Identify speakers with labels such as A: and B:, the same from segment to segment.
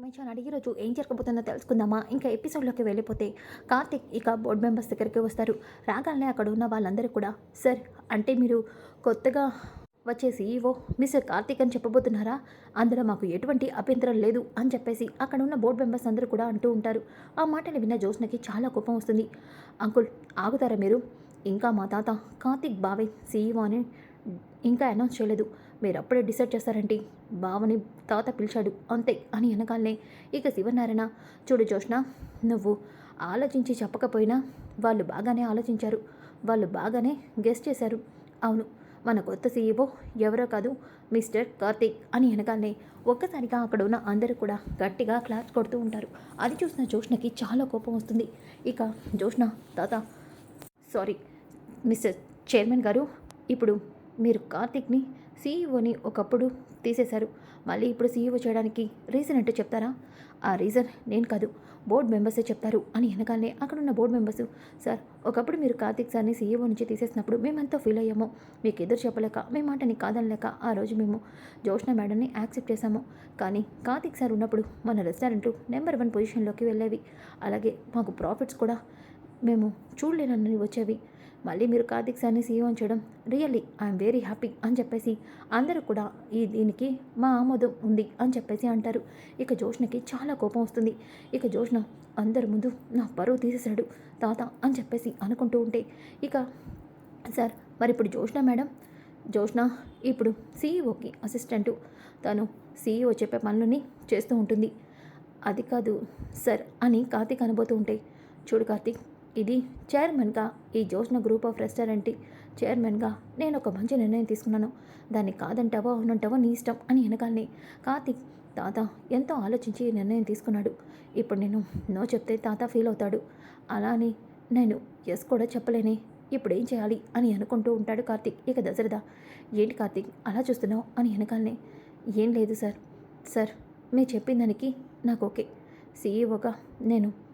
A: Information అడిగి రోజు ఏం జరగబోతుందో తెలుసుకుందామా? ఇంకా ఎపిసోడ్లోకి వెళ్ళిపోతే కార్తిక్ ఇక బోర్డు మెంబర్స్ దగ్గరికి వస్తారు. రాగానే అక్కడ ఉన్న వాళ్ళందరూ కూడా సార్ అంటే మీరు కొత్తగా వచ్చే సీఈఓ మిస్టర్ కార్తిక్ అని చెప్పబోతున్నారా? అందులో మాకు ఎటువంటి అభ్యంతరం లేదు అని చెప్పేసి అక్కడ ఉన్న బోర్డు మెంబర్స్ అందరూ కూడా అంటూ ఉంటారు. ఆ మాటలు విన్న జోష్నకి చాలా కోపం వస్తుంది. అంకుల్ ఆగుతారా మీరు? ఇంకా మా తాత కార్తిక్ బావే సీఈఓ అని ఇంకా అనౌన్స్ చేయలేదు. మీరు అప్పుడే డిసైడ్ చేస్తారండి బావని తాత పిలిచాడు. అంతే అని అనగానే ఇక శివనారాయణ చూడు జోష్ణ నువ్వు ఆలోచించి చెప్పకపోయినా వాళ్ళు బాగానే ఆలోచించారు. వాళ్ళు బాగానే గెస్ట్ చేశారు. అవును మన కొత్త సీఈఓ ఎవరో కాదు మిస్టర్ కార్తీక్ అని అనగానే ఒక్కసారిగా అక్కడ ఉన్న అందరూ కూడా గట్టిగా క్లాస్ కొడుతూ ఉంటారు. అది చూసిన జోష్ణకి చాలా కోపం వస్తుంది. ఇక జోష్ణ తాత సారీ మిస్టర్ చైర్మన్ గారు ఇప్పుడు మీరు కార్తిక్ని సీఈఓని ఒకప్పుడు తీసేశారు. మళ్ళీ ఇప్పుడు సీఈఓ చేయడానికి రీజన్ అంటే చెప్తారా? ఆ రీజన్ నేను కాదు. బోర్డు మెంబర్సే చెప్తారు అని వెనకాలనే అక్కడున్న బోర్డు మెంబర్స్ సార్ ఒకప్పుడు మీరు కార్తిక్ సార్ని సీఈఓ నుంచి తీసేసినప్పుడు మేమంతా ఫీల్ అయ్యాము. మీకు ఎదురు చెప్పలేక మీ మాటని కాదనలేక ఆ రోజు మేము జోష్న మేడంని యాక్సెప్ట్ చేశాము. కానీ కార్తిక్ సార్ ఉన్నప్పుడు మన రెస్టారెంట్లు నెంబర్ వన్ పొజిషన్లోకి వెళ్ళేవి. అలాగే మాకు ప్రాఫిట్స్ కూడా మేము చూడలేనని వచ్చేవి. మళ్ళీ మీరు కార్తిక్ సార్ని సీఎం చేయడం రియల్లీ ఐఎమ్ వెరీ హ్యాపీ అని చెప్పేసి అందరూ కూడా ఈ దీనికి మా ఆమోదం ఉంది అని చెప్పేసి అంటారు. ఇక జోష్నకి చాలా కోపం వస్తుంది. ఇక జోష్న అందరి ముందు నా పరువు తీసేశాడు తాత అని చెప్పేసి అనుకుంటూ ఉంటే ఇక సార్ మరి ఇప్పుడు జోష్న మేడం? జోష్న ఇప్పుడు సీఈఓకి అసిస్టెంటు. తను సీఈఓ చెప్పే పనులని చేస్తూ ఉంటుంది. అది కాదు సార్ అని కార్తీక్ అనబోతూ ఉంటే చూడు కార్తీక్ ఇది చైర్మన్గా ఈ జోష్న గ్రూప్ ఆఫ్ రెస్టారెంట్ చైర్మన్గా నేను ఒక మంచి నిర్ణయం తీసుకున్నాను. దాన్ని కాదంటావో అవునంటావో నీ ఇష్టం అని వెనకాలనే కార్తీక్ తాత ఎంతో ఆలోచించి నిర్ణయం తీసుకున్నాడు. ఇప్పుడు నేను నో చెప్తే తాత ఫీల్ అవుతాడు. అలా అని నేను ఎస్ కూడా చెప్పలేనే. ఇప్పుడు ఏం చేయాలి? అని అనుకుంటూ ఉంటాడు కార్తీక్. ఇక దశరథ ఏంటి కార్తీక్ అలా చూస్తున్నావు? అని వెనకాలనే ఏం లేదు సార్. సార్ మీరు చెప్పిన దానికి నాకు ఓకే. సీఈఓగా నేను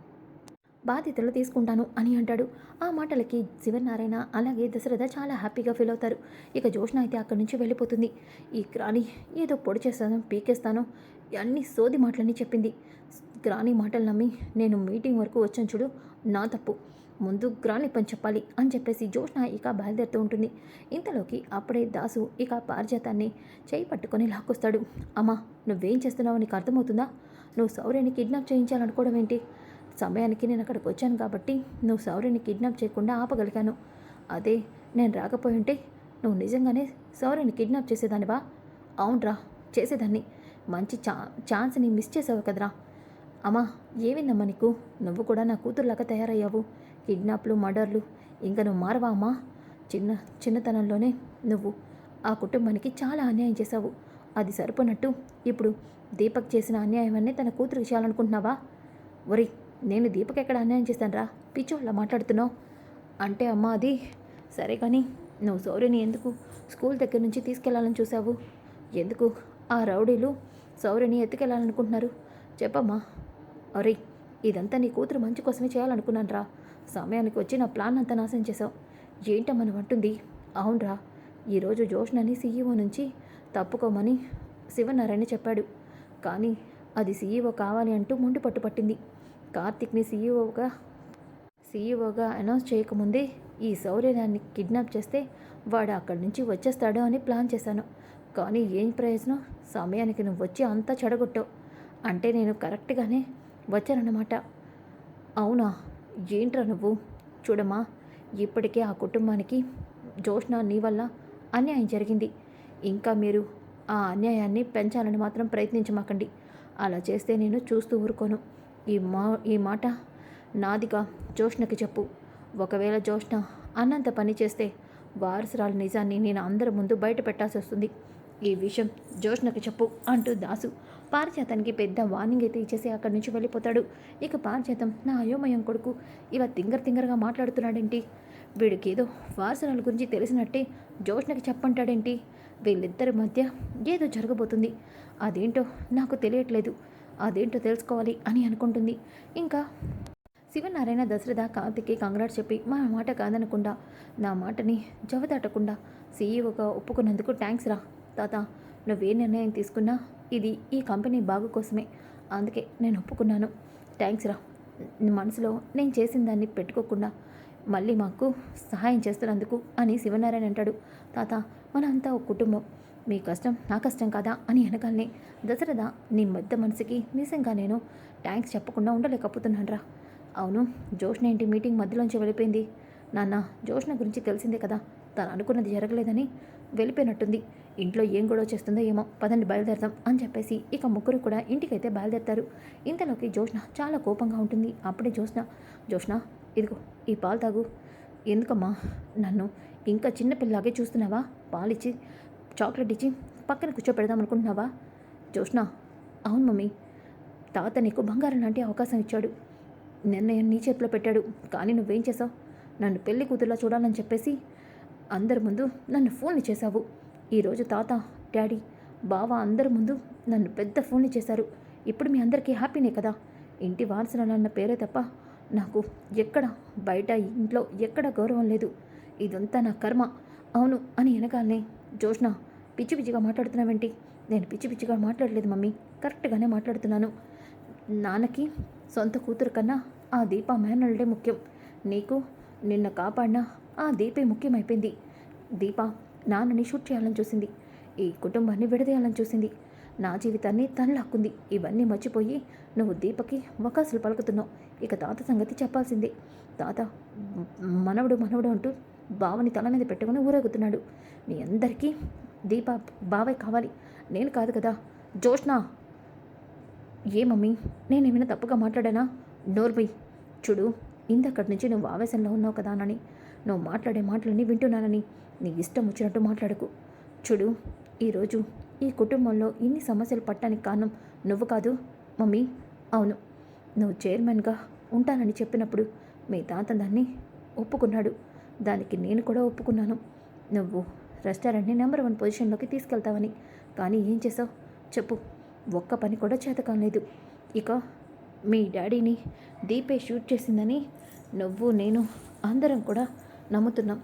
A: బాధ్యతలు తీసుకుంటాను అని అంటాడు. ఆ మాటలకి శివనారాయణ అలాగే దశరథ చాలా హ్యాపీగా ఫీల్ అవుతారు. ఇక జోష్న అయితే అక్కడి నుంచి వెళ్ళిపోతుంది. ఈ గ్రాని ఏదో పొడి చేస్తాను పీకేస్తాను అన్ని సోది మాటలని చెప్పింది. గ్రాని మాటలు నమ్మి నేను మీటింగ్ వరకు వచ్చాను చూడు నా తప్పు. ముందు గ్రాని పని చెప్పాలి అని చెప్పేసి జోష్న ఇక బయలుదేరుతూ ఉంటుంది. ఇంతలోకి అప్పుడే దాసు ఇక పారిజాతాన్ని చేయి పట్టుకొని లాక్కొస్తాడు. అమ్మా నువ్వేం చేస్తున్నావు నీకు అర్థమవుతుందా? నువ్వు సౌర్యని కిడ్నాప్ చేయించాలనుకోవడం ఏంటి? సమయానికి నేను అక్కడికి వచ్చాను కాబట్టి నువ్వు సౌర్యని కిడ్నాప్ చేయకుండా ఆపగలిగాను. అదే నేను రాకపోయి ఉంటే నువ్వు నిజంగానే సౌర్యని కిడ్నాప్ చేసేదానివా? అవునరా చేసేదాన్ని. మంచి ఛా ఛాన్స్ని మిస్ చేసావు కదరా. అమ్మా ఏమైందమ్మా నీకు? నువ్వు కూడా నా కూతురులాగా తయారయ్యావు. కిడ్నాప్లు మర్డర్లు ఇంకా నువ్వు మారవా అమ్మా? చిన్న చిన్నతనంలోనే నువ్వు ఆ కుటుంబానికి చాలా అన్యాయం చేశావు. అది సరిపోనట్టు ఇప్పుడు దీపక్ చేసిన అన్యాయం అన్నీ తన కూతురు చేయాలనుకుంటున్నావా? ఒరి నేను దీపక్ ఎక్కడ అన్యాయం చేశాను రా పిచ్చోళ్ళ మాట్లాడుతున్నావు. అంటే అమ్మా అది సరే కానీ నువ్వు సౌర్యని ఎందుకు స్కూల్ దగ్గర నుంచి తీసుకెళ్ళాలని చూసావు ఎందుకు ఆ రౌడీలు సౌర్యని ఎత్తుకెళ్ళాలనుకుంటున్నారు చెప్పమ్మా. అరే ఇదంతా నీ కూతురు మంచి కోసమే చేయాలనుకున్నాను రా సమయానికి వచ్చి నా ప్లాన్ అంతా నాశనం చేసావు ఏంటమ్మని అంటుంది? అవునరా. ఈరోజు జోష్నని సీఈఓ నుంచి తప్పుకోమని శివనారాయణ చెప్పాడు. కానీ అది సీఈఓ కావాలి అంటూ మొండిపట్టు పట్టింది కార్తిక్ని సీఈఓగా సీఈఓగా అనౌన్స్ చేయకముందే ఈ శౌర్యాన్ని కిడ్నాప్ చేస్తే వాడు అక్కడి నుంచి వచ్చేస్తాడు అని ప్లాన్ చేశాను. కానీ ఏం ప్రయోజనం? సమయానికి నువ్వు వచ్చి అంతా చెడగొట్టావు. అంటే నేను కరెక్ట్గానే వచ్చానన్నమాట. అవునా? ఏంట్రా నువ్వు? చూడమ్మా ఇప్పటికే ఆ కుటుంబానికి జోష్న నీ వల్ల అన్యాయం జరిగింది. ఇంకా మీరు ఆ అన్యాయాన్ని పెంచాలని మాత్రం ప్రయత్నించమాకండి. అలా చేస్తే నేను చూస్తూ ఊరుకోను. ఈ మా ఈ మాట నాదిగా జోష్ణకి చెప్పు. ఒకవేళ జోష్ణ అన్నంత పని చేస్తే వారసురాలు నిజాన్ని నేను అందరి ముందు బయట పెట్టాల్సి వస్తుంది. ఈ విషయం జోష్ణకి చెప్పు అంటూ దాసు పారిజాతానికి పెద్ద వార్నింగ్ అయితే ఇచ్చేసి అక్కడి నుంచి వెళ్ళిపోతాడు. ఇక పారిజాతం నా అయోమయం కొడుకు ఇలా తింగర్ తింగరగా మాట్లాడుతున్నాడేంటి? వీడికి ఏదో వారసురాల గురించి తెలిసినట్టే జోష్ణకి చెప్పంటాడేంటి? వీళ్ళిద్దరి మధ్య ఏదో జరగబోతుంది. అదేంటో నాకు తెలియట్లేదు. అదేంటో తెలుసుకోవాలి అని అనుకుంటుంది. ఇంకా శివనారాయణ దశరథ కార్తిక్కి కంగ్రాట్స్ చెప్పి మా మాట కాదనకుండా నా మాటని జవదాటకుండా సీఈఓగా ఒప్పుకున్నందుకు థ్యాంక్స్ రా. తాత నువ్వే నిర్ణయం తీసుకున్నా ఇది ఈ కంపెనీ బాగు కోసమే. అందుకే నేను ఒప్పుకున్నాను. థ్యాంక్స్ రా. మనసులో నేను చేసిన దాన్ని పెట్టుకోకుండా మళ్ళీ మాకు సహాయం చేస్తున్నందుకు అని శివనారాయణ అంటాడు. తాత మనంతా ఒక కుటుంబం. మీ కష్టం నా కష్టం కాదా అని అనగానే దశరథ నీ పెద్ద మనసుకి నిజంగా నేను థ్యాంక్స్ చెప్పకుండా ఉండలేకపోతున్నాను రా అవును జోష్న ఏంటి మీటింగ్ మధ్యలోంచి వెళ్ళిపోయింది? నాన్న జోష్న గురించి తెలిసిందే కదా. తను అనుకున్నది జరగలేదని వెళ్ళిపోయినట్టుంది. ఇంట్లో ఏం గొడవ చేస్తుందో ఏమో పదండి బయలుదేరదాం అని చెప్పేసి ఇక ముగ్గురు కూడా ఇంటికైతే బయలుదేరతారు. ఇంతలోకి జోష్న చాలా కోపంగా ఉంటుంది. అప్పుడే జోష్న జోష్న ఇదిగో ఈ పాలు తాగు. ఎందుకమ్మా? నన్ను ఇంకా చిన్నపిల్లలాగే చూస్తున్నావా? పాలిచ్చి చాక్లెట్ ఇచ్చి పక్కన కూర్చోపెడదాం అనుకుంటున్నావా? చూసినా అవును మమ్మీ. తాత నీకు బంగారం లాంటి అవకాశం ఇచ్చాడు. నిర్ణయం నీ చేతిలో పెట్టాడు. కానీ నువ్వేం చేసావు నన్ను పెళ్ళి కూతుర్లా చూడాలని చెప్పేసి అందరి ముందు నన్ను ఫోన్లు చేశావు. ఈరోజు తాత డాడీ బావ అందరి ముందు నన్ను పెద్ద ఫోన్లు చేశారు. ఇప్పుడు మీ అందరికీ హ్యాపీనే కదా? ఇంటి వారసులన్న పేరే తప్ప నాకు ఎక్కడ బయట ఇంట్లో ఎక్కడ గౌరవం లేదు. ఇదంతా నా కర్మ. అవును అని వెనకాలనే జోష్న పిచ్చి పిచ్చిగా మాట్లాడుతున్నావేంటి? నేను పిచ్చి పిచ్చిగా మాట్లాడలేదు మమ్మీ. కరెక్ట్గానే మాట్లాడుతున్నాను. నాన్నకి సొంత కూతురు కన్నా ఆ దీప మేనల్డే ముఖ్యం. నీకు నిన్న కాపాడిన ఆ దీపే ముఖ్యమైపోయింది. దీప నాన్నని షూట్ చేయాలని చూసింది. ఈ కుటుంబాన్ని విడదీయాలని చూసింది. నా జీవితాన్ని తను లాక్కుంది. ఇవన్నీ మర్చిపోయి నువ్వు దీపకి వకాసులు పలుకుతున్నావు. ఇక తాత సంగతి చెప్పాల్సిందే. తాత మనవడు మనవడు అంటూ బావని తల మీద పెట్టుకుని ఊరేగుతున్నాడు. మీ అందరికీ దీప బావే కావాలి. నేను కాదు కదా. జోష్ణ ఏ మమ్మీ? నేనేమైనా తప్పుగా మాట్లాడానా? నోర్బై చూడు ఇందక్కడి నుంచి నువ్వు ఆవేశంలో ఉన్నావు కదా అని నువ్వు మాట్లాడే మాటలని వింటున్నానని. నీ ఇష్టం వచ్చినట్టు మాట్లాడకు. చూడు ఈరోజు ఈ కుటుంబంలో ఇన్ని సమస్యలు పట్టడానికి కారణం నువ్వు కాదు. మమ్మీ అవును. నువ్వు చైర్మన్గా ఉంటానని చెప్పినప్పుడు మీ తాత దాన్ని ఒప్పుకున్నాడు. దానికి నేను కూడా ఒప్పుకున్నాను. నువ్వు రెస్టారెంట్ని నెంబర్ వన్ పొజిషన్లోకి తీసుకెళ్తావని. కానీ ఏం చేసావు? చెప్పు. ఒక్క పని కూడా చేతకాలేదు ఇక మీ డాడీని దీపే షూట్ చేసిందని నువ్వు నేను అందరం కూడా నమ్ముతున్నాం.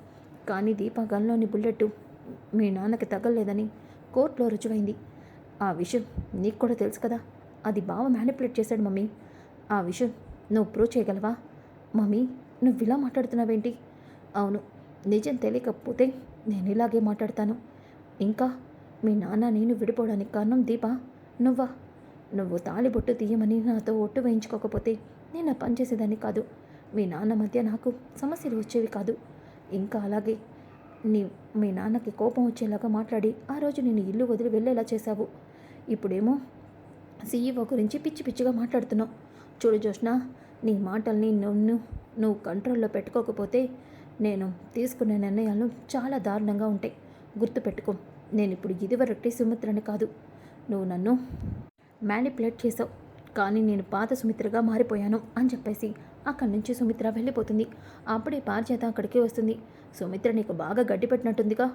A: కానీ దీప గన్లోని బుల్లెట్ మీ నాన్నకి తగలలేదని కోర్టులో రుజువైంది. ఆ విషయం నీకు కూడా తెలుసు కదా. అది బావ మ్యానిపులేట్ చేశాడు మమ్మీ. ఆ విషయం నువ్వు ప్రూవ్ చేయగలవా? మమ్మీ నువ్వు ఇలా మాట్లాడుతున్నావేంటి? అవును నిజం తెలియకపోతే నేను ఇలాగే మాట్లాడతాను. ఇంకా మీ నాన్న నేను విడిపోవడానికి కారణం దీపా నువ్వా? నువ్వు తాళిబొట్టు తీయమని నాతో ఒట్టు వేయించుకోకపోతే నేను ఆ పని చేసేదాన్ని కాదు. మీ నాన్న మధ్య నాకు సమస్యలు వచ్చేవి కాదు. ఇంకా అలాగే నీ మీ నాన్నకి కోపం వచ్చేలాగా మాట్లాడి ఆ రోజు నేను ఇల్లు వదిలి వెళ్ళేలా చేశావు. ఇప్పుడేమో సీఈఓ గురించి పిచ్చి పిచ్చిగా మాట్లాడుతున్నావు. చూడు జోష్ణ నీ మాటల్ని నన్ను నువ్వు కంట్రోల్లో పెట్టుకోకపోతే నేను తీసుకునే నిర్ణయాలు చాలా దారుణంగా ఉంటాయి. గుర్తుపెట్టుకో నేను ఇప్పుడు ఇదివరకటి సుమిత్రని కాదు. నువ్వు నన్ను మ్యానిపులేట్ చేసావు కానీ నేను పాత సుమిత్రగా మారిపోయాను అని చెప్పేసి అక్కడి నుంచి సుమిత్ర వెళ్ళిపోతుంది. అప్పుడే పారిచేత అక్కడికి వస్తుంది. సుమిత్ర నీకు బాగా గడ్డి పెట్టినట్టుందిగా.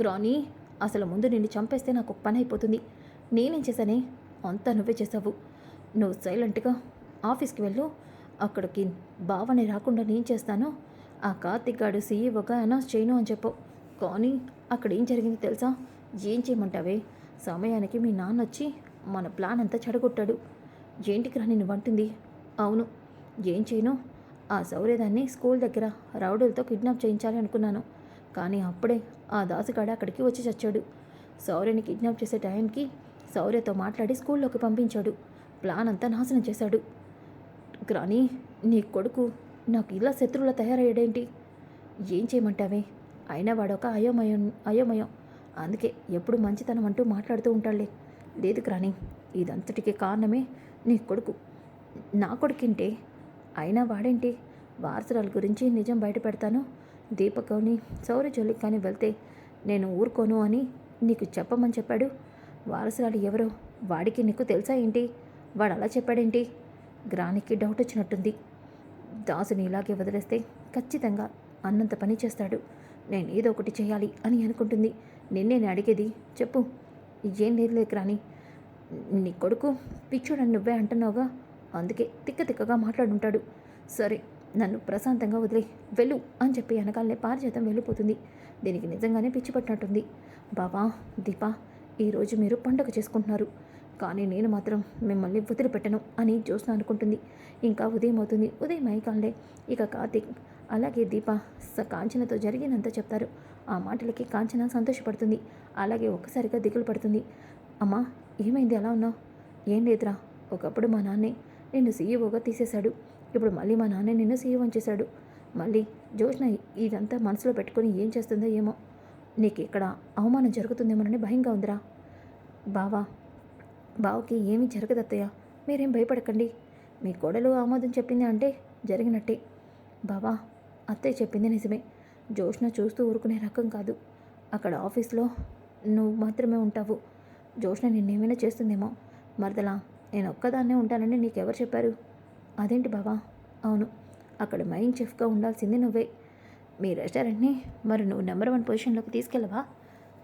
A: గ్రానీ అసలు ముందు నిన్ను చంపేస్తే నాకు ఒక పని అయిపోతుంది. నేనేం చేశానే? అంతా నువ్వే చేసావు నువ్వు సైలెంట్గా ఆఫీస్కి వెళ్ళు. అక్కడికి బావని రాకుండా నేను చేస్తాను. ఆ కార్తిక్ గాడు ఒక అనౌన్స్ చేయను అని చెప్పు. కానీ అక్కడ ఏం జరిగింది తెలుసా? ఏం చేయమంటావే? సమయానికి మీ నాన్న వచ్చి మన ప్లాన్ అంతా చెడగొట్టాడు. ఏంటికి రా నిన్ను వంటుంది? అవును ఏం చేయను? ఆ సౌర్యదాన్ని స్కూల్ దగ్గర రౌడీలతో కిడ్నాప్ చేయించాలి అనుకున్నాను. కానీ అప్పుడే ఆ దాసుగాడు అక్కడికి వచ్చి చచ్చాడు. సౌర్యని కిడ్నాప్ చేసే టైంకి సౌర్యతో మాట్లాడి స్కూల్లోకి పంపించాడు. ప్లాన్ అంతా నాశనం చేశాడు. కానీ నీ కొడుకు నాకు ఇలా శత్రువులా తయారయ్యాడేంటి? ఏం చేయమంటావే? అయినా వాడొక అయోమయం అయోమయం. అందుకే ఎప్పుడు మంచితనం అంటూ మాట్లాడుతూ ఉంటాడులే. లేదు క్రాని ఇదంతటికి కారణమే నీ కొడుకు. నా కొడుకింటే? అయినా వాడేంటి? వారసురాల గురించి నిజం బయట పెడతాను. దీపకని సౌర జోలికి కానీ వెళ్తే నేను ఊరుకోను అని నీకు చెప్పమని చెప్పాడు. వారసురాలు ఎవరో? వాడికి నీకు తెలుసా ఏంటి? వాడు అలా చెప్పాడేంటి? గ్రానికి డౌట్ వచ్చినట్టుంది దాసుని ఇలాగే వదిలేస్తే ఖచ్చితంగా అన్నంత పని చేస్తాడు. నేను ఏదో ఒకటి చేయాలి అని అనుకుంటుంది. నిన్నేనే అడిగేది చెప్పు. ఏం లేదు రాని నీ కొడుకు పిచ్చోడని నువ్వే అంటున్నావుగా? అందుకే తిక్క తిక్కగా మాట్లాడుంటాడు. సరే నన్ను ప్రశాంతంగా వదిలే వెళ్ళు అని చెప్పి వెనకాలనే పారిజాతం వెళ్ళిపోతుంది. దీనికి నిజంగానే పిచ్చి పట్టినట్టుంది. బావా దీపా ఈరోజు మీరు పండగ చేసుకుంటున్నారు. కానీ నేను మాత్రం మిమ్మల్ని వదిలిపెట్టను అని జ్యోత్స్న అనుకుంటుంది. ఇంకా ఉదయం అవుతుంది. ఉదయం అయ్యకాలే ఇక కార్తీక్ అలాగే దీప కాంచనతో జరిగినంత చెప్తారు. ఆ మాటలకి కాంచన సంతోషపడుతుంది. అలాగే ఒక్కసారిగా దిగులు పడుతుంది. అమ్మా ఏమైంది? ఎలా ఉన్నావు? ఏం లేదురా. ఒకప్పుడు మా నాన్నే నిన్ను సీఈఓగా తీసేశాడు. ఇప్పుడు మళ్ళీ మా నాన్నే నిన్ను సీఈఓ చేశాడు మళ్ళీ జోష్న ఇదంతా మనసులో పెట్టుకొని ఏం చేస్తుందో ఏమో. నీకు ఇక్కడ అవమానం జరుగుతుందేమోనని భయంగా ఉందిరా. బావా బావకి ఏమీ జరగదత్తయ్య మీరేం భయపడకండి. మీ కోడలు ఆమోదం చెప్పింది అంటే జరిగినట్టే. బావా అత్తయ్య చెప్పింది నిజమే. జోష్న చూస్తూ ఊరుకునే రకం కాదు. అక్కడ ఆఫీస్లో నువ్వు మాత్రమే ఉంటావు. జోష్న నిన్నేమైనా చేస్తుందేమో. మరదలా నేను ఒక్కదాన్నే ఉంటానని నీకెవరు చెప్పారు? అదేంటి బావా? అవును అక్కడ మైన్ చెఫ్గా ఉండాల్సింది నువ్వే. మీ రెస్టారెంట్ని మరి నువ్వు నెంబర్ వన్ పొజిషన్లోకి తీసుకెళ్ళవా?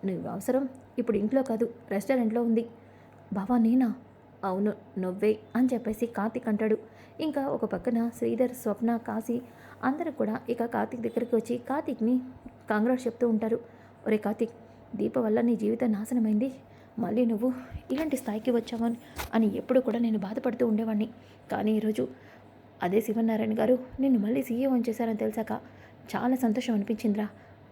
A: నువ్వు అవసరం ఇప్పుడు ఇంట్లో కాదు రెస్టారెంట్లో ఉంది. బావా నేనా? అవును నువ్వే అని చెప్పేసి కార్తీక్ అంటాడు. ఇంకా ఒక పక్కన శ్రీధర్ స్వప్న కాశీ అందరూ కూడా ఇక కార్తీక్ దగ్గరికి వచ్చి కార్తీక్ని కాంగ్రెస్ చెప్తూ ఉంటారు. ఒరే కార్తీక్ దీప వల్ల నీ జీవితం నాశనమైంది. మళ్ళీ నువ్వు ఇలాంటి స్థాయికి వచ్చావని అని ఎప్పుడు కూడా నేను బాధపడుతూ ఉండేవాడిని కానీ ఈరోజు అదే శివనారాయణ గారు నిన్ను మళ్ళీ సీఎం చేశారని తెలిసాక చాలా సంతోషం అనిపించిందిరా.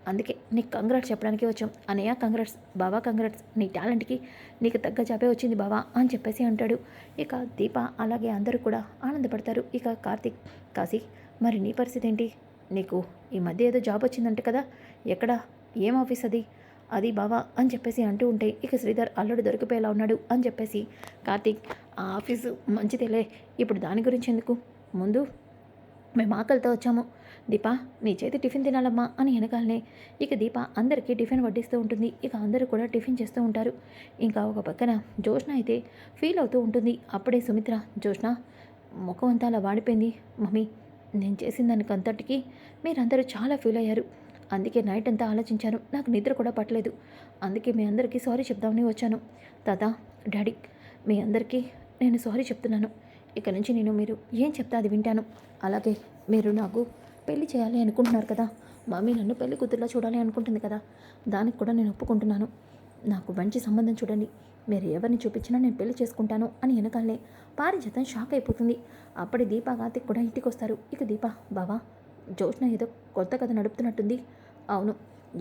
A: అందుకే నీకు కంగ్రాట్స్ చెప్పడానికి వచ్చాం. అనయ్య కంగ్రాట్స్ బావా కంగ్రాట్స్ నీ టాలెంట్కి నీకు తగ్గ జాబే వచ్చింది బావా అని చెప్పేసి అంటాడు. ఇక దీప అలాగే అందరూ కూడా ఆనందపడతారు. ఇక కార్తీక్ కాశీ మరి నీ పరిస్థితి ఏంటి? నీకు ఈ మధ్య ఏదో జాబ్ వచ్చిందంట కదా? ఎక్కడ? ఏం ఆఫీస్ అది? అది బావా అని చెప్పేసి అంటూ ఉంటే ఇక శ్రీధర్ అల్లుడు దొరికిపోయేలా ఉన్నాడు అని చెప్పేసి కార్తీక్ ఆ ఆఫీసు మంచిదేలే. ఇప్పుడు దాని గురించి ఎందుకు? ముందు మేము ఆకలితో వచ్చాము. దీప నీ చేతి టిఫిన్ తినాలమ్మా అని వెనకాలనే ఇక దీప అందరికీ టిఫిన్ వడ్డిస్తూ ఉంటుంది. ఇక అందరూ కూడా టిఫిన్ చేస్తూ ఉంటారు. ఇంకా ఒక పక్కన జోష్న అయితే ఫీల్ అవుతూ ఉంటుంది. అప్పుడే సుమిత్ర జోష్న ముఖం అంతా అలా వాడిపోయింది. మమ్మీ నేను చేసిన దానికి అంతటికి మీరందరూ చాలా ఫీల్ అయ్యారు. అందుకే నైట్ అంతా ఆలోచించాను. నాకు నిద్ర కూడా పట్టలేదు. అందుకే మీ అందరికీ సారీ చెప్దామని వచ్చాను. తాత డాడీ మీ అందరికీ నేను సారీ చెప్తున్నాను. ఇక నుంచి నేను మీరు ఏం చెప్తే అది వింటాను. అలాగే మీరు నాకు పెళ్ళి చేయాలి అనుకుంటున్నారు కదా. మమ్మీ నన్ను పెళ్ళి కూతుర్లా చూడాలి అనుకుంటుంది కదా. దానికి కూడా నేను ఒప్పుకుంటున్నాను. నాకు మంచి సంబంధం చూడండి. మీరు ఎవరిని చూపించినా నేను పెళ్ళి చేసుకుంటాను అని వెనకాలనే పారిజాతం షాక్ అయిపోతుంది. అప్పటి దీపా కార్తిక్ కూడా ఇంటికి వస్తారు ఇక దీపా బావా జోష్న ఏదో కొత్త కథ నడుపుతున్నట్టుంది. అవును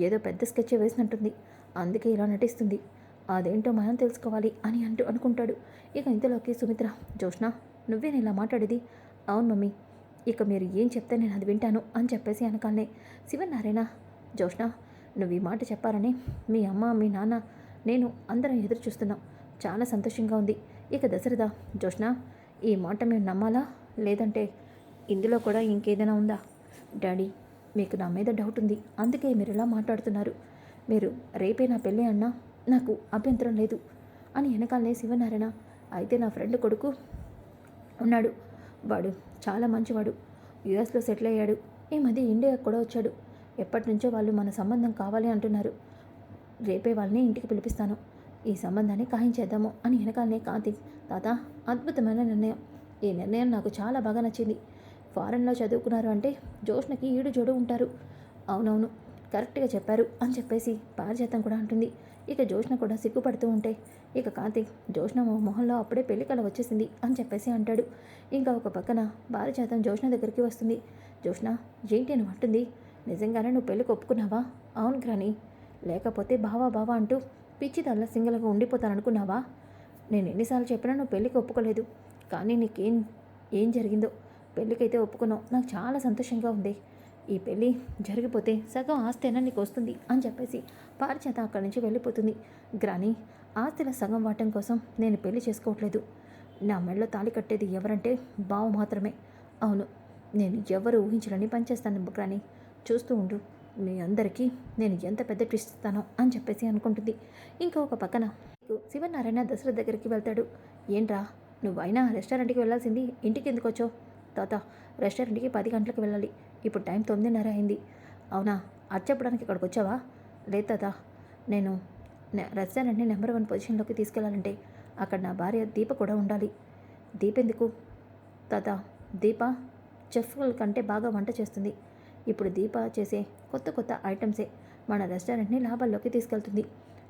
A: ఏదో పెద్ద స్కెచ్ వేసినట్టుంది. అందుకే ఇలా నటిస్తుంది. అదేంటో మనం తెలుసుకోవాలి అని అంటూ అనుకుంటాడు. ఇక ఇంతలోకి సుమిత్ర జోష్న నువ్వేనా ఇలా మాట్లాడేది? అవును మమ్మీ ఇక మీరు ఏం చెప్తే నేను అది వింటాను అని చెప్పేసి అనకాలే. శివనారాయణ జోష్ణ నువ్వు ఈ మాట చెప్పాలని మీ అమ్మ మీ నాన్న నేను అందరం ఎదురు చూస్తున్నాం. చాలా సంతోషంగా ఉంది. ఇక దశరథ జోష్ణ ఈ మాట మేము నమ్మాలా? లేదంటే ఇందులో కూడా ఇంకేదైనా ఉందా? డాడీ మీకు నా మీద డౌట్ ఉంది. అందుకే మీరు ఇలా మాట్లాడుతున్నారు. మీరు రేపే నా పెళ్ళి అన్నా నాకు అభ్యంతరం లేదు అని వెనకాలనే శివనారాయణ. అయితే నా ఫ్రెండ్ కొడుకు ఉన్నాడు. వాడు చాలా మంచివాడు. యుఎస్లో సెటిల్ అయ్యాడు. ఈ మధ్య ఇండియాకు కూడా వచ్చాడు. ఎప్పటి నుంచో వాళ్ళు మన సంబంధం కావాలి అంటున్నారు. రేపే వాళ్ళని ఇంటికి పిలిపిస్తాను. ఈ సంబంధాన్ని ఖాయించేద్దాము అని వెనకాలనే కార్తీక్ తాత అద్భుతమైన నిర్ణయం. ఈ నిర్ణయం నాకు చాలా బాగా నచ్చింది. ఫారెన్లో చదువుకున్నారు అంటే జోష్నకి ఈడు జోడు ఉంటారు. అవునవును కరెక్ట్గా చెప్పారు అని చెప్పేసి పారిజాతం కూడా అంటుంది. ఇక జోష్న కూడా సిగ్గుపడుతూ ఉంటే ఇక కార్తీక్ జోష్ణ మొహంలో అప్పుడే పెళ్ళి కళ వచ్చేసింది అని చెప్పేసి అంటాడు. ఇంకా ఒక పక్కన పారిజాతం జోష్ణ దగ్గరికి వస్తుంది. జోష్ణ ఏంటి అని అంటుంది. నిజంగానే నువ్వు పెళ్ళికి ఒప్పుకున్నావా? అవును గ్రాని. లేకపోతే బావా బావా అంటూ పిచ్చి తల్ల సింగల్గా ఉండిపోతాననుకున్నావా నేను ఎన్నిసార్లు చెప్పినా నువ్వు పెళ్ళికి ఒప్పుకోలేదు. కానీ నీకేం ఏం జరిగిందో? పెళ్ళికైతే ఒప్పుకున్నావు. నాకు చాలా సంతోషంగా ఉంది. ఈ పెళ్ళి జరిగిపోతే సగం ఆస్తేనా నీకు వస్తుంది అని చెప్పేసి పారిచేత అక్కడి నుంచి వెళ్ళిపోతుంది. గ్రాని ఆస్తిల సగం వాటం కోసం నేను పెళ్ళి చేసుకోవట్లేదు. నా మెడలో తాళి కట్టేది ఎవరంటే బావ మాత్రమే. అవును నేను ఎవరు ఊహించాలని పనిచేస్తాను బుక్రాని చూస్తూ ఉండు మీ అందరికీ నేను ఎంత పెద్ద ట్విస్ట్ ఇస్తానో అని చెప్పేసి అనుకుంటుంది. ఇంకా ఒక పక్కన శివనారాయణ దసరా దగ్గరికి వెళ్తాడు. ఏంట్రా నువ్వైనా రెస్టారెంట్కి వెళ్ళాల్సింది ఇంటికి ఎందుకు వచ్చావు? తాత రెస్టారెంట్కి పది గంటలకు వెళ్ళాలి. ఇప్పుడు టైం తొమ్మిదిన్నర అయింది. అవునా అది చెప్పడానికి ఇక్కడికి వచ్చావా? లేదు తాత నేను రెస్టారెంట్ని నెంబర్ వన్ పొజిషన్లోకి తీసుకెళ్ళాలంటే అక్కడ నా భార్య దీప కూడా ఉండాలి. దీపెందుకు? తాత దీప చెఫ్ల కంటే బాగా వంట చేస్తుంది. ఇప్పుడు దీప చేసే కొత్త కొత్త ఐటమ్సే మన రెస్టారెంట్ని లాభాల్లోకి తీసుకెళ్తుంది.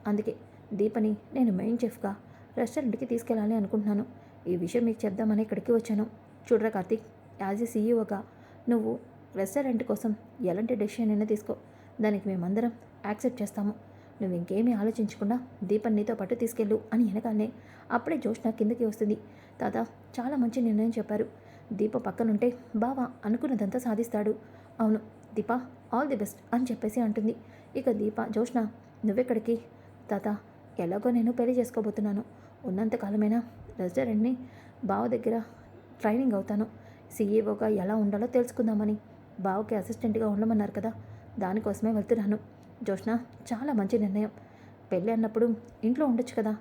A: అందుకే దీపని నేను మెయిన్ చెఫ్గా రెస్టారెంట్కి తీసుకెళ్ళాలి అనుకుంటున్నాను. ఈ విషయం మీకు చెప్దామని ఇక్కడికి వచ్చాను. చూడరా కార్తీక్ యాజ్ ఏ సీఈఓగా నువ్వు రెస్టారెంట్ కోసం ఎలాంటి డెసిషన్ అయినా తీసుకో. దానికి మేమందరం యాక్సెప్ట్ చేస్తాము. నువ్వు ఇంకేమీ ఆలోచించకుండా దీపం నీతో పాటు తీసుకెళ్ళు అని వెనకాలనే అప్పుడే జోష్న కిందకి వస్తుంది. తాత చాలా మంచి నిర్ణయం చెప్పారు. దీప పక్కనుంటే బావా అనుకున్నదంతా సాధిస్తాడు. అవును దీప ఆల్ ది బెస్ట్ అని చెప్పేసి అంటుంది. ఇక దీప జోష్న నువ్వెక్కడికి? తాత ఎలాగో నేను పెళ్ళి చేసుకోబోతున్నాను. ఉన్నంతకాలమైనా రెస్టారెంట్ని బావ దగ్గర ట్రైనింగ్ అవుతాను. సీఈఓగా ఎలా ఉండాలో తెలుసుకుందామని. బావకి అసిస్టెంట్గా ఉండమన్నారు కదా దానికోసమే వెళ్తున్నాను. జోష్న చాలా మంచి నిర్ణయం. పెళ్ళి అన్నప్పుడు ఇంట్లో ఉండొచ్చు కదా.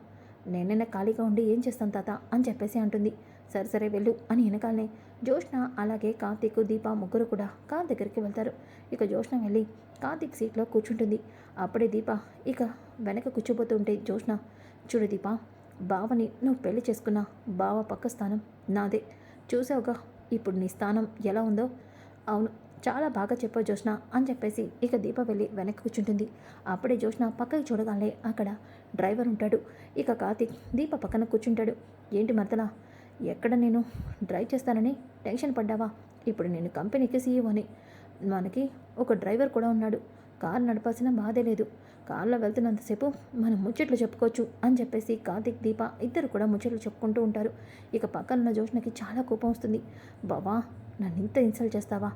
A: నేనైనా ఖాళీగా ఉండి ఏం చేస్తాను తాత? అని చెప్పేసి అంటుంది. సరే సరే వెళ్ళు అని వెనకాలనే జోష్న అలాగే కార్తీక్ దీప ముగ్గురు కూడా కార్ దగ్గరికి వెళ్తారు. ఇక జోష్న వెళ్ళి కార్తీక్ సీట్లో కూర్చుంటుంది. అప్పుడే దీప ఇక వెనక కూర్చోబోతుంటే జోష్న చూడు దీప బావని నువ్వు పెళ్ళి చేసుకున్న బావ పక్క స్థానం నాదే. చూసావుగా ఇప్పుడు నీ స్థానం ఎలా ఉందో? అవును చాలా బాగా చెప్పావు జోష్న అని చెప్పేసి ఇక దీప వెళ్ళి వెనక్కి కూర్చుంటుంది. అప్పుడే జోష్న పక్కకి చూడగానే అక్కడ డ్రైవర్ ఉంటాడు. ఇక కార్తీక్ దీప పక్కన కూర్చుంటాడు. ఏంటి మరతలా ఎక్కడ నేను డ్రైవ్ చేస్తానని టెన్షన్ పడ్డావా? ఇప్పుడు నేను కంపెనీకి సీఈఓ అని. మనకి ఒక డ్రైవర్ కూడా ఉన్నాడు. కారు నడపాల్సిన బాధే లేదు. కారులో వెళ్తున్నంతసేపు మనం ముచ్చట్లు చెప్పుకోవచ్చు అని చెప్పేసి కార్తిక్ దీప ఇద్దరు కూడా ముచ్చట్లు చెప్పుకుంటూ ఉంటారు. ఇక పక్కనున్న జోష్నకి చాలా కోపం వస్తుంది. బావా నన్ను ఇంత ఇన్సల్ట్ చేస్తావా?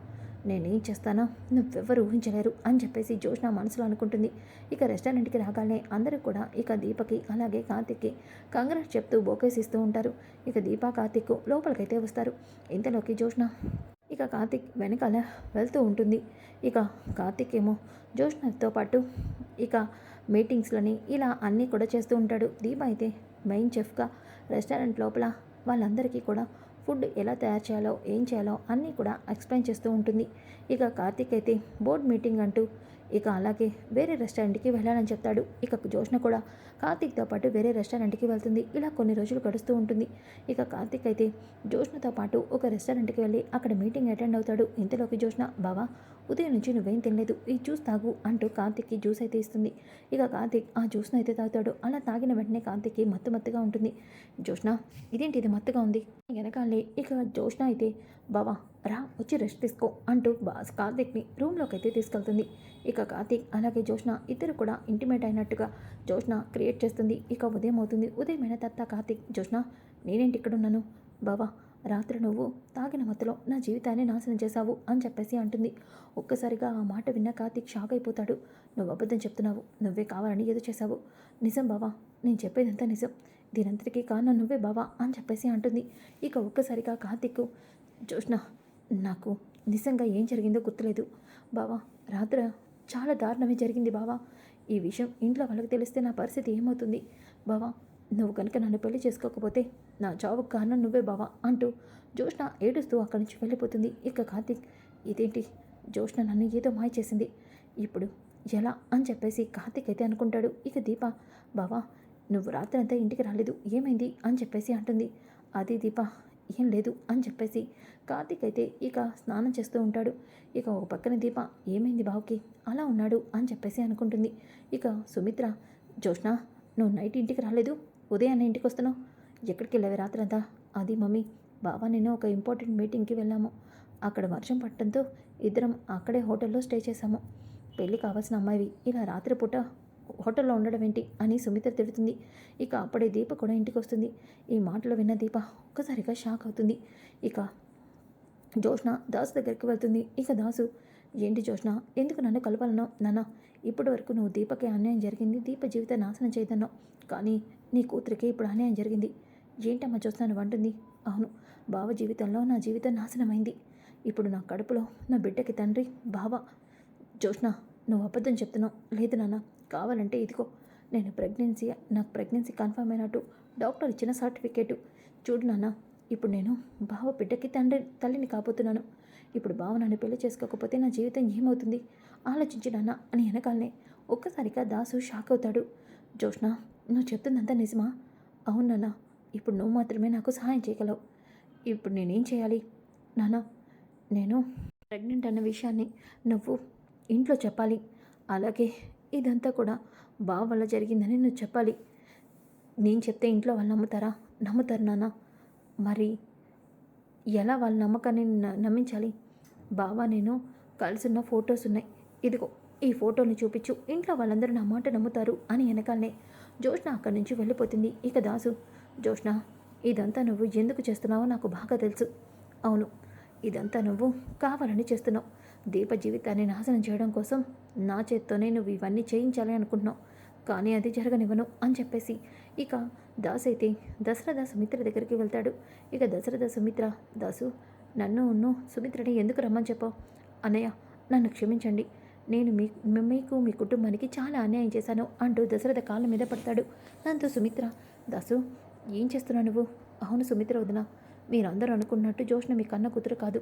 A: నేనేం చేస్తానో నువ్వెవ్వరు ఊహించలేరు అని చెప్పేసి జోష్న మనసులో అనుకుంటుంది. ఇక రెస్టారెంట్కి రాగానే అందరూ కూడా ఇక దీపకి అలాగే కార్తిక్కి కంగ్రాట్ చెప్తూ బోకేస్ ఇస్తూ ఉంటారు. ఇక దీప కార్తిక్ లోపలికైతే వస్తారు. ఇంతలోకి జోష్న ఇక కార్తిక్ వెనకాల వెళ్తూ ఉంటుంది. ఇక కార్తిక్ ఏమో జోష్నతో పాటు ఇక మీటింగ్స్లని ఇలా అన్నీ కూడా చేస్తూ ఉంటాడు. దీప అయితే మెయిన్ చెఫ్గా రెస్టారెంట్ లోపల వాళ్ళందరికీ కూడా ఫుడ్ ఎలా తయారు చేయాలో ఏం చేయాలో అన్నీ కూడా ఎక్స్ప్లెయిన్ చేస్తూ ఉంటుంది. ఇక కార్తీక్ అయితే బోర్డ్ మీటింగ్ అంటూ ఇక అలాగే వేరే రెస్టారెంట్కి వెళ్ళాలని చెప్తాడు. ఇక జోష్న కూడా కార్తీక్తో పాటు వేరే రెస్టారెంట్కి వెళ్తుంది. ఇలా కొన్ని రోజులు గడుస్తూ ఉంటుంది. ఇక కార్తీక్ అయితే జోష్నతో పాటు ఒక రెస్టారెంట్కి వెళ్ళి అక్కడ మీటింగ్ అటెండ్ అవుతాడు. ఇంతలోకి జోష్న బావా ఉదయం నుంచి నువ్వేం తినలేదు. ఈ జ్యూస్ తాగు అంటూ కార్తిక్కి జ్యూస్ అయితే ఇస్తుంది. ఇక కార్తిక్ ఆ జ్యూస్ను అయితే తాగుతాడు. అలా తాగిన వెంటనే కార్తిక్కి మత్తు మత్తుగా ఉంటుంది. జోష్న ఇదేంటి ఇది మత్తుగా ఉంది? వెనకాలే. ఇక జోష్న అయితే బావా రా వచ్చి రెస్ట్ తీసుకో అంటూ బాస్ కార్తిక్ని రూమ్లోకి అయితే తీసుకెళ్తుంది. ఇక కార్తిక్ అలాగే జోష్న ఇద్దరు కూడా ఇంటిమేట్ అయినట్టుగా జోష్న క్రియేట్ చేస్తుంది. ఇక ఉదయం అవుతుంది. ఉదయం తర్వాత కార్తిక్ జోష్న నేనేంటి ఇక్కడ ఉన్నాను బావా రాత్రి నువ్వు తాగిన మత్తులో నా జీవితాన్ని నాశనం చేశావు అని చెప్పేసి అంటుంది. ఒక్కసారిగా ఆ మాట విన్న కార్తిక్ షాక్ అయిపోతాడు. నువ్వు అబద్ధం చెప్తున్నావు. నువ్వే కావాలని ఏదో చేశావు. నిజం బావా నేను చెప్పేదంతా నిజం. దీనంతటికీ కారణం నువ్వే బావా అని చెప్పేసి అంటుంది. ఇక ఒక్కసారిగా కార్తీక్ జోష్ణ నాకు నిజంగా ఏం జరిగిందో గుర్తులేదు. బావా రాత్రి చాలా దారుణమే జరిగింది బావా. ఈ విషయం ఇంట్లో వాళ్ళకి తెలిస్తే నా పరిస్థితి ఏమవుతుంది? బావా నువ్వు కనుక నన్ను పెళ్ళి చేసుకోకపోతే నా చావుకు కారణం నువ్వే బావా అంటూ జోష్ణ ఏడుస్తూ అక్కడి నుంచి వెళ్ళిపోతుంది. ఇక కార్తీక్ ఇదేంటి? జోష్ణ నన్ను ఏదో మాయ చేసింది. ఇప్పుడు ఎలా? అని చెప్పేసి కార్తీక్ అయితే అనుకుంటాడు. ఇక దీప బావా నువ్వు రాత్రి అంతా ఇంటికి రాలేదు. ఏమైంది? అని చెప్పేసి అంటుంది. అది దీప ఏం లేదు. అని చెప్పేసి కార్తీక్ అయితే ఇక స్నానం చేస్తూ ఉంటాడు. ఇక ఒక పక్కన దీప ఏమైంది బావుకి? అలా ఉన్నాడు అని చెప్పేసి అనుకుంటుంది. ఇక సుమిత్ర జోష్ణ నువ్వు నైట్ ఇంటికి రాలేదు? ఉదయాన్నే ఇంటికి వస్తున్నావు. ఎక్కడికి వెళ్ళావు రాత్రంతా? అది మమ్మీ. బావ నేను ఒక ఇంపార్టెంట్ మీటింగ్కి వెళ్ళాము. అక్కడ వర్షం పట్టడంతో ఇద్దరం అక్కడే హోటల్లో స్టే చేశాము. పెళ్ళి కావాల్సిన అమ్మాయివి. ఇలా రాత్రిపూట హోటల్లో ఉండడం ఏంటి? అని సుమిత్ర తిడుతుంది. ఇక అప్పుడే దీప కూడా ఇంటికి వస్తుంది. ఈ మాటలు విన్న దీప ఒక్కసారిగా షాక్ అవుతుంది. ఇక జోష్న దాసు దగ్గరికి వెళ్తుంది. ఇక దాసు ఏంటి జోష్న ఎందుకు నన్ను కలపాలన్నావు? నాన్న ఇప్పటి వరకు నువ్వు దీపకి అన్యాయం జరిగింది. దీప జీవితం నాశనం చేయదన్నావు. కానీ నీ కూతురికి ఇప్పుడు అన్యాయం జరిగింది. ఏంటమ్మా చూస్తాను వంటుంది అంటుంది. అవును బావ జీవితంలో నా జీవితం నాశనమైంది. ఇప్పుడు నా కడుపులో నా బిడ్డకి తండ్రి బావ. జోష్ణ నువ్వు అబద్ధం చెప్తున్నావు. లేదు నాన్న కావాలంటే ఇదిగో. నేను ప్రెగ్నెన్సీ నాకు ప్రెగ్నెన్సీ కన్ఫర్మ్ అయినట్టు డాక్టర్ ఇచ్చిన సర్టిఫికేటు. చూడు నాన్న ఇప్పుడు నేను బావ బిడ్డకి తండ్రి తల్లిని కాబోతున్నాను. ఇప్పుడు బావ నన్ను పెళ్ళి చేసుకోకపోతే నా జీవితం ఏమవుతుంది? ఆలోచించు నాన్న అని వెనకాలనే ఒక్కసారిగా దాసు షాక్ అవుతాడు. జోష్ణ నువ్వు చెప్తుందంతా నిజమా? అవును నాన్న. ఇప్పుడు నువ్వు మాత్రమే నాకు సహాయం చేయగలవు. ఇప్పుడు నేనేం చేయాలి? నాన్న నేను ప్రెగ్నెంట్ అన్న విషయాన్ని నువ్వు ఇంట్లో చెప్పాలి. అలాగే ఇదంతా కూడా బావ వల్ల జరిగిందని నువ్వు చెప్పాలి. నేను చెప్తే ఇంట్లో వాళ్ళు నమ్ముతారా? నమ్ముతారు నాన్న. మరి ఎలా వాళ్ళ నమ్మకాన్ని న- నమ్మించాలి? బావా నేను కలిసిన ఫొటోస్ ఉన్నాయి. ఇదిగో ఈ ఫోటోని చూపించు. ఇంట్లో వాళ్ళందరూ నా మాట నమ్ముతారు అని వెనకాలనే జోష్ణ అక్కడి నుంచి వెళ్ళిపోతుంది. ఇక దాసు జోష్ణ ఇదంతా నువ్వు ఎందుకు చేస్తున్నావో నాకు బాగా తెలుసు. అవును ఇదంతా నువ్వు కావాలని చేస్తున్నావు. దీప జీవితాన్ని నాశనం చేయడం కోసం నా చేత్తోనే నువ్వు ఇవన్నీ చేయించాలి అనుకుంటున్నావు. కానీ అది జరగనివ్వను అని చెప్పేసి ఇక దాస్ అయితే దశరథ సుమిత్ర దగ్గరికి వెళ్తాడు. ఇక దశరథ సుమిత్ర దాసు నన్ను ఉన్ను సుమిత్రని ఎందుకు రమ్మని చెప్పావు? అన్నయ్య నన్ను క్షమించండి. నేను మీ మీకు మీ కుటుంబానికి చాలా అన్యాయం చేశాను అంటూ దశరథ కాళ్ళ మీద పడతాడు. దాంతో సుమిత్ర దాసు ఏం చేస్తున్నావు నువ్వు? అవును సుమిత్ర వదిన మీరందరూ అనుకున్నట్టు జోష్ణ మీ కన్న కూతురు కాదు.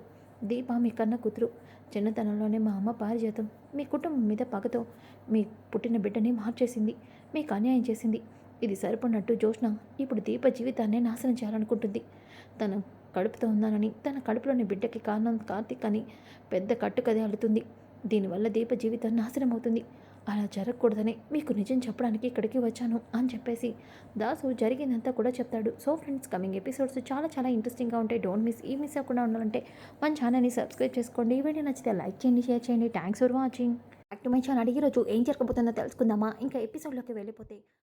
A: దీప మీ కన్న కూతురు. చిన్నతనంలోనే మా అమ్మ పారిజాతం. మీ కుటుంబం మీద పగతో మీ పుట్టిన బిడ్డని మార్చేసింది. మీకు అన్యాయం చేసింది. ఇది సరిపడినట్టు జోష్ణ ఇప్పుడు దీప జీవితాన్ని నాశనం చేయాలనుకుంటుంది. తను కడుపుతో ఉన్నానని తన కడుపులోని బిడ్డకి కారణం కార్తీక్ అని పెద్ద కట్టుకదే అల్లుతుంది దీనివల్ల దీప జీవితం నాశనం అవుతుంది అలా జరగకూడదని మీకు నిజం చెప్పడానికి ఇక్కడికి వచ్చాను అని చెప్పేసి దాసు జరిగిందంతా కూడా చెప్తాడు. సో ఫ్రెండ్స్ కమింగ్ ఎపిసోడ్స్ చాలా చాలా ఇంట్రెస్టింగ్గా ఉంటాయి. డోంట్ మిస్ ఈ మిస్ అవ్వకుండా ఉండాలంటే మన ఛానల్ని సబ్స్క్రైబ్ చేసుకోండి. ఈ వీడియో నచ్చితే లైక్ చేయండి షేర్ చేయండి. Thanks for watching. Back to my channel. ఈరోజు ఏం జరగబోతుందో తెలుసుకుందామా? ఇంకా ఎపిసోడ్లోకి వెళ్ళిపోతే